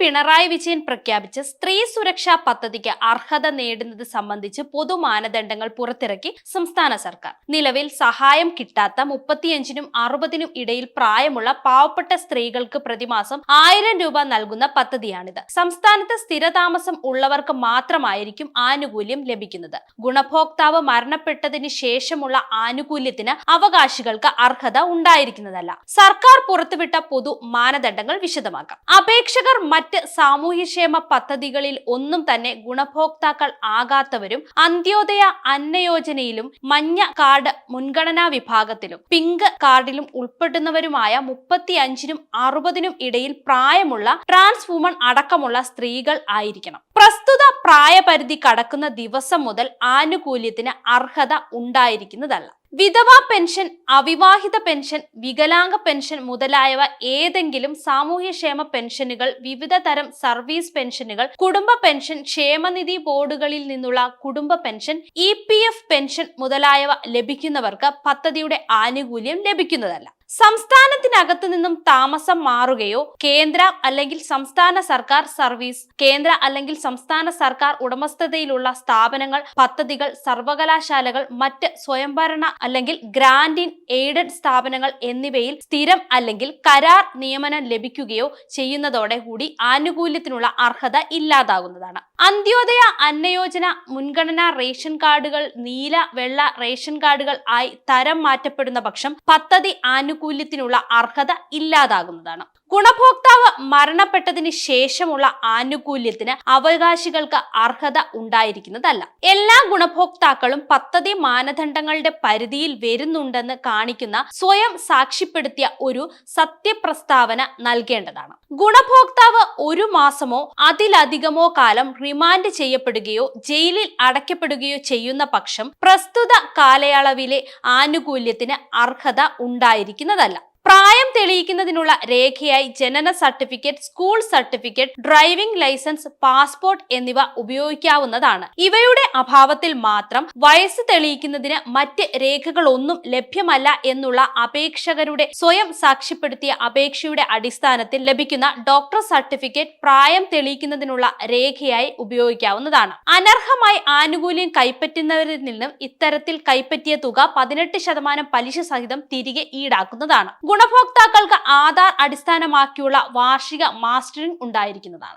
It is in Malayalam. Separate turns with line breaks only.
പിണറായി വിജയൻ പ്രഖ്യാപിച്ച സ്ത്രീ സുരക്ഷാ പദ്ധതിക്ക് അർഹത നേടുന്നത് സംബന്ധിച്ച് പൊതു മാനദണ്ഡങ്ങൾ പുറത്തിറക്കി സംസ്ഥാന സർക്കാർ. നിലവിൽ സഹായം കിട്ടാത്ത മുപ്പത്തിയഞ്ചിനും അറുപതിനും ഇടയിൽ പ്രായമുള്ള പാവപ്പെട്ട സ്ത്രീകൾക്ക് പ്രതിമാസം ആയിരം രൂപ നൽകുന്ന പദ്ധതിയാണിത്. സംസ്ഥാനത്ത് സ്ഥിരതാമസം ഉള്ളവർക്ക് മാത്രമായിരിക്കും ആനുകൂല്യം ലഭിക്കുന്നത്. ഗുണഭോക്താവ് മരണപ്പെട്ടതിന് ശേഷമുള്ള ആനുകൂല്യത്തിന് അവകാശികൾക്ക് അർഹത ഉണ്ടായിരിക്കുന്നതല്ല. സർക്കാർ പുറത്തുവിട്ട പൊതു മാനദണ്ഡങ്ങൾ വിശദമാക്കാം. അപേക്ഷകർ മറ്റ് സാമൂഹ്യക്ഷേമ പദ്ധതികളിൽ ഒന്നും തന്നെ ഗുണഭോക്താക്കൾ ആകാത്തവരും അന്ത്യോദയ അന്നയോജനയിലും മഞ്ഞ കാർഡ് മുൻഗണനാ വിഭാഗത്തിലും പിങ്ക് കാർഡിലും ഉൾപ്പെടുന്നവരുമായ മുപ്പത്തി അഞ്ചിനും അറുപതിനും ഇടയിൽ പ്രായമുള്ള ട്രാൻസ് വുമൺ അടക്കമുള്ള സ്ത്രീകൾ ആയിരിക്കണം. പ്രസ്തുത പ്രായപരിധി കടക്കുന്ന ദിവസം മുതൽ ആനുകൂല്യത്തിന് അർഹത ഉണ്ടായിരിക്കുന്നതല്ല. വിധവാ പെൻഷൻ അവിവാഹിത പെൻഷൻ വികലാംഗ പെൻഷൻ മുതലായവ ഏതെങ്കിലും സാമൂഹ്യക്ഷേമ പെൻഷനുകൾ വിവിധ തരം സർവീസ് പെൻഷനുകൾ കുടുംബ പെൻഷൻ ക്ഷേമനിധി ബോർഡുകളിൽ നിന്നുള്ള കുടുംബ പെൻഷൻ ഇ പെൻഷൻ മുതലായവ ലഭിക്കുന്നവർക്ക് പദ്ധതിയുടെ ആനുകൂല്യം ലഭിക്കുന്നതല്ല. സംസ്ഥാനത്തിനകത്തു നിന്നും താമസം മാറുകയോ കേന്ദ്ര അല്ലെങ്കിൽ സംസ്ഥാന സർക്കാർ സർവീസ് കേന്ദ്ര അല്ലെങ്കിൽ സംസ്ഥാന സർക്കാർ ഉടമസ്ഥതയിലുള്ള സ്ഥാപനങ്ങൾ പദ്ധതികൾ സർവകലാശാലകൾ മറ്റ് സ്വയംഭരണ അല്ലെങ്കിൽ ഗ്രാൻഡിൻ എയ്ഡഡ് സ്ഥാപനങ്ങൾ എന്നിവയിൽ സ്ഥിരം അല്ലെങ്കിൽ കരാർ നിയമനം ലഭിക്കുകയോ ചെയ്യുന്നതോടെ കൂടി ആനുകൂല്യത്തിനുള്ള അർഹത ഇല്ലാതാകുന്നതാണ്. അന്ത്യോദയ അന്നയോജന മുൻഗണനാ റേഷൻ കാർഡുകൾ നീല വെള്ള റേഷൻ കാർഡുകൾ ആയി തരം മാറ്റപ്പെടുന്ന പക്ഷം പദ്ധതി ആനുകൂല്യത്തിനുള്ള അർഹത ഇല്ലാതാകുന്നതാണ്. ഗുണഭോക്താവ് മരണപ്പെട്ടതിന് ശേഷമുള്ള ആനുകൂല്യത്തിന് അവകാശികൾക്ക് അർഹത ഉണ്ടായിരിക്കുന്നതല്ല. എല്ലാ ഗുണഭോക്താക്കളും പദ്ധതി മാനദണ്ഡങ്ങളുടെ പരിധിയിൽ വരുന്നുണ്ടെന്ന് കാണിക്കുന്ന സ്വയം സാക്ഷ്യപ്പെടുത്തിയ ഒരു സത്യപ്രസ്താവന നൽകേണ്ടതാണ്. ഗുണഭോക്താവ് ഒരു മാസമോ അതിലധികമോ കാലം റിമാൻഡ് ചെയ്യപ്പെടുകയോ ജയിലിൽ അടയ്ക്കപ്പെടുകയോ ചെയ്യുന്ന പക്ഷം പ്രസ്തുത കാലയളവിലെ ആനുകൂല്യത്തിന് അർഹത ഉണ്ടായിരിക്കുന്നതല്ല. പ്രായം തെളിയിക്കുന്നതിനുള്ള രേഖയായി ജനന certificate school certificate driving licence passport എന്നിവ ഉപയോഗിക്കാവുന്നതാണ്. ഇവയുടെ അഭാവത്തിൽ മാത്രം വയസ്സ് തെളിയിക്കുന്നതിന് മറ്റ് രേഖകളൊന്നും ലഭ്യമല്ല എന്നുള്ള അപേക്ഷകരുടെ സ്വയം സാക്ഷ്യപ്പെടുത്തിയ അപേക്ഷയുടെ അടിസ്ഥാനത്തിൽ ലഭിക്കുന്ന ഡോക്ടർ സർട്ടിഫിക്കറ്റ് പ്രായം തെളിയിക്കുന്നതിനുള്ള രേഖയായി ഉപയോഗിക്കാവുന്നതാണ്. അനർഹമായി ആനുകൂല്യം കൈപ്പറ്റുന്നവരിൽ നിന്നും ഇത്തരത്തിൽ കൈപ്പറ്റിയ തുക പതിനെട്ട് ശതമാനം പലിശ സഹിതം തിരികെ ഈടാക്കുന്നതാണ്. ഗുണഭോക്താക്കൾക്ക് ആധാർ അടിസ്ഥാനമാക്കിയുള്ള വാർഷിക മാസ്റ്ററിംഗ് ഉണ്ടായിരിക്കുന്നതാണ്.